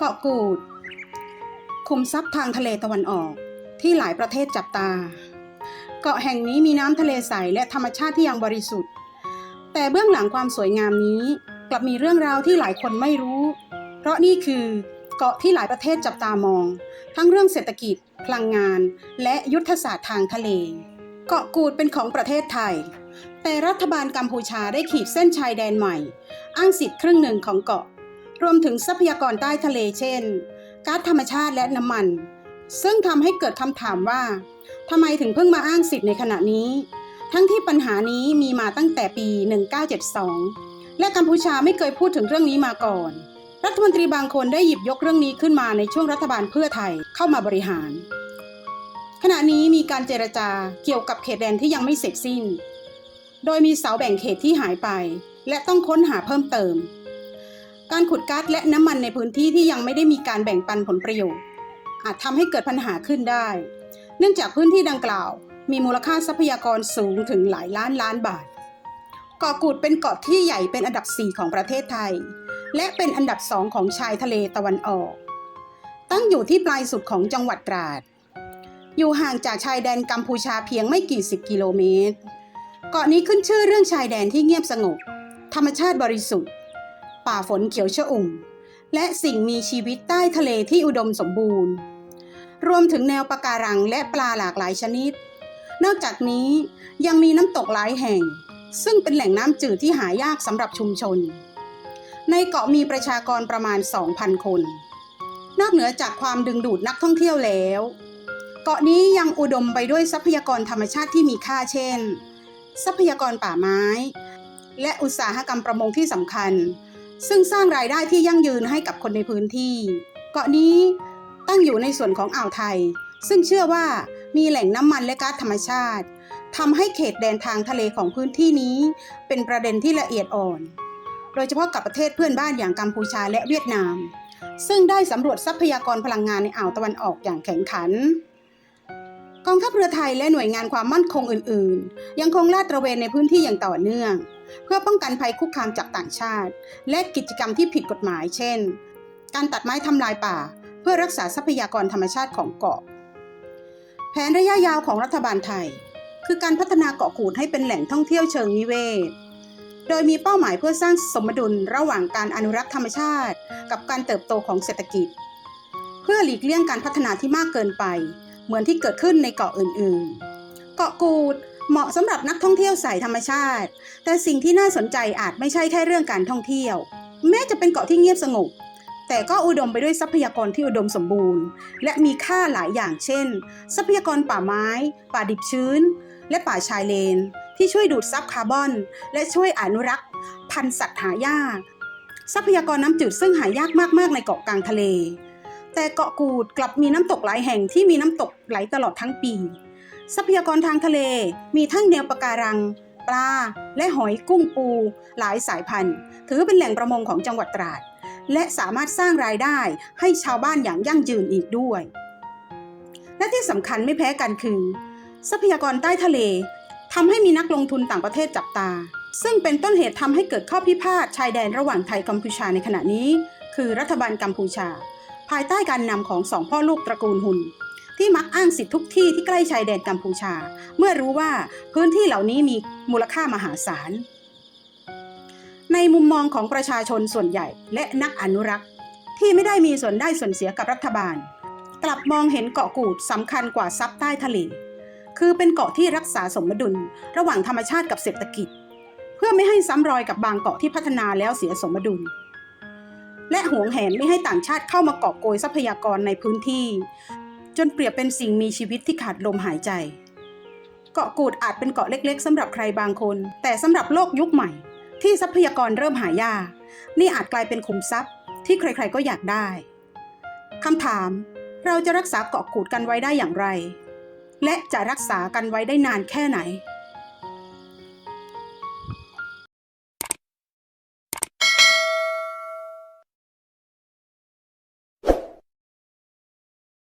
เกาะกูด คุมทรัพย์ทางทะเลตะวันออกที่หลายประเทศจับตา เกาะแห่งนี้มีน้ำทะเลใสและธรรมชาติที่ยังบริสุทธิ์ แต่เบื้องหลังความสวยงามนี้กลับมีเรื่องราวที่หลายคนไม่รู้ เพราะนี่คือเกาะที่หลายประเทศจับตามอง ทั้งเรื่องเศรษฐกิจ พลังงาน และยุทธศาสตร์ทางทะเล เกาะกูดเป็นของประเทศไทย แต่รัฐบาลกัมพูชาได้ขีดเส้นชายแดนใหม่ อ้างสิทธิ์ครึ่งหนึ่งของเกาะ รวมถึงทรัพยากรใต้ทะเลเช่นก๊าซธรรมชาติและน้ำมัน ซึ่งทำให้เกิดคำถามว่าทำไมถึงเพิ่งมาอ้างสิทธิ์ในขณะนี้ ทั้งที่ปัญหานี้มีมาตั้งแต่ปี 1972 และกัมพูชาไม่เคยพูดถึงเรื่องนี้มาก่อน รัฐมนตรีบางคนได้หยิบยกเรื่องนี้ขึ้นมาในช่วงรัฐบาลเพื่อไทยเข้ามาบริหาร ขณะนี้มีการเจรจาเกี่ยวกับเขตแดนที่ยังไม่เสร็จสิ้น โดยมีเสาแบ่งเขตที่หายไป และต้องค้นหาเพิ่มเติม การขุดก๊าซและน้ำมันในพื้นที่ที่ยังไม่ได้มีการแบ่งปันผลประโยชน์ อาจทำให้เกิดปัญหาขึ้นได้ เนื่องจากพื้นที่ดังกล่าว มีมูลค่าทรัพยากรสูงถึงหลายล้านล้านบาทเกาะกูดเป็นเกาะที่ใหญ่เป็นอันดับ 4 ของประเทศไทย และเป็นอันดับ2ของชายทะเลตะวันออก ตั้งอยู่ที่ปลายสุดของจังหวัดตราด อยู่ห่างจากชายแดนกัมพูชาเพียงไม่กี่สิบกิโลเมตร เกาะนี้ขึ้นชื่อเรื่องชายแดนที่เงียบสงบ ธรรมชาติบริสุทธิ์ ป่าฝนเขียวชอุ่ม และสิ่งมีชีวิตใต้ทะเลที่อุดมสมบูรณ์ รวมถึงแนวปะการังและปลาหลากหลายชนิด นอกจากนี้ยังมีน้ำตกหลายแห่ง ซึ่งเป็นแหล่งน้ำจืดที่หายากสำหรับชุมชน ในเกาะมีประชากรประมาณ 2,000 คน นอกเหนือจากความดึงดูดนักท่องเที่ยวแล้ว เกาะนี้ยังอุดมไปด้วยทรัพยากรธรรมชาติที่มีค่าเช่น ทรัพยากรป่าไม้และอุตสาหกรรมประมงที่สำคัญ ซึ่งสร้างรายได้ที่ยั่งยืนให้กับคนในพื้นที่ เกาะนี้ตั้งอยู่ในส่วนของอ่าวไทย ซึ่งเชื่อว่ามีแหล่งน้ำมันและก๊าซธรรมชาติทำให้เขตแดนทางทะเลของพื้นที่นี้ เป็นประเด็นที่ละเอียดอ่อน โดยเฉพาะกับประเทศเพื่อนบ้านอย่างกัมพูชาและเวียดนาม ซึ่งได้สำรวจทรัพยากรพลังงานในอ่าวตะวันออกอย่างแข็งขันกองทัพเรือไทยและหน่วยงานความมั่นคงอื่น ๆ ยังคงลาดตระเวนในพื้นที่อย่างต่อเนื่อง เพื่อป้องกันภัยคุกคามจากต่างชาติ และกิจกรรมที่ผิดกฎหมาย เช่น การตัดไม้ทำลายป่า เพื่อรักษาทรัพยากรธรรมชาติของเกาะ แผนระยะยาวของรัฐบาลไทย คือการพัฒนาเกาะกูดให้เป็นแหล่งท่องเที่ยวเชิงนิเวศ โดยมีเป้าหมายเพื่อสร้างสมดุลระหว่างการอนุรักษ์ธรรมชาติ กับการเติบโตของเศรษฐกิจ เพื่อหลีกเลี่ยงการพัฒนาที่มากเกินไป เหมือนที่เกิดขึ้นในเกาะอื่น ๆ เกาะกูด เหมาะสำหรับนักท่องเที่ยวสายธรรมชาติ แต่สิ่งที่น่าสนใจอาจไม่ใช่แค่เรื่องการท่องเที่ยว แม้จะเป็นเกาะที่เงียบสงบ แต่ก็อุดมไปด้วยทรัพยากรที่อุดมสมบูรณ์ และมีค่าหลายอย่างเช่น ทรัพยากรป่าไม้ ป่าดิบชื้น และป่าชายเลน ที่ช่วยดูดซับคาร์บอน และช่วยอนุรักษ์ พันธุ์สัตว์หายาก ทรัพยากรน้ำจืดซึ่งหายากมากๆในเกาะกลางทะเล แต่เกาะกูดกลับมีน้ำตกหลายแห่งที่มีน้ำตกไหลตลอดทั้งปี ทรัพยากรทางทะเล มีทั้งแนวปะการัง ปลา และหอยกุ้งปู หลายสายพันธุ์ ถือเป็นแหล่งประมงของจังหวัดตราด และสามารถสร้างรายได้ให้ชาวบ้านอย่างยั่งยืนอีกด้วย และที่สำคัญไม่แพ้กันคือ ทรัพยากรใต้ทะเลทำให้มีนักลงทุนต่างประเทศจับตา ซึ่งเป็นต้นเหตุทำให้เกิดข้อพิพาทชายแดนระหว่างไทยกัมพูชาในขณะนี้ คือรัฐบาลกัมพูชา ภายใต้การนำของสองพ่อลูกตระกูลหุน ที่มักอ้างสิทธิทุกที่ที่ใกล้ชายแดนกัมพูชา เมื่อรู้ว่าพื้นที่เหล่านี้มีมูลค่ามหาศาล ในมุมมองของประชาชนส่วนใหญ่และนักอนุรักษ์ ที่ไม่ได้มีส่วนได้ส่วนเสียกับรัฐบาล กลับมองเห็นเกาะกูดสำคัญกว่าทรัพย์ใต้ทะเลคือเป็นเกาะที่รักษาสมดุลระหว่างธรรมชาติกับเศรษฐกิจ เพื่อไม่ให้ซ้ำรอยกับบางเกาะที่พัฒนาแล้วเสียสมดุล และหวงแหนไม่ให้ต่างชาติเข้ามากอบโกยทรัพยากรในพื้นที่ จนเปรียบเป็นสิ่งมีชีวิตที่ขาดลมหายใจ เกาะกูดอาจเป็นเกาะเล็กๆสำหรับใครบางคน แต่สำหรับโลกยุคใหม่ ที่ทรัพยากรเริ่มหายากนี่อาจกลายเป็นขุมทรัพย์ ที่ใครๆก็อยากได้คำถาม เราจะรักษาเกาะกูดกันไว้ได้อย่างไร และจะรักษากันไว้ได้นานแค่ไหน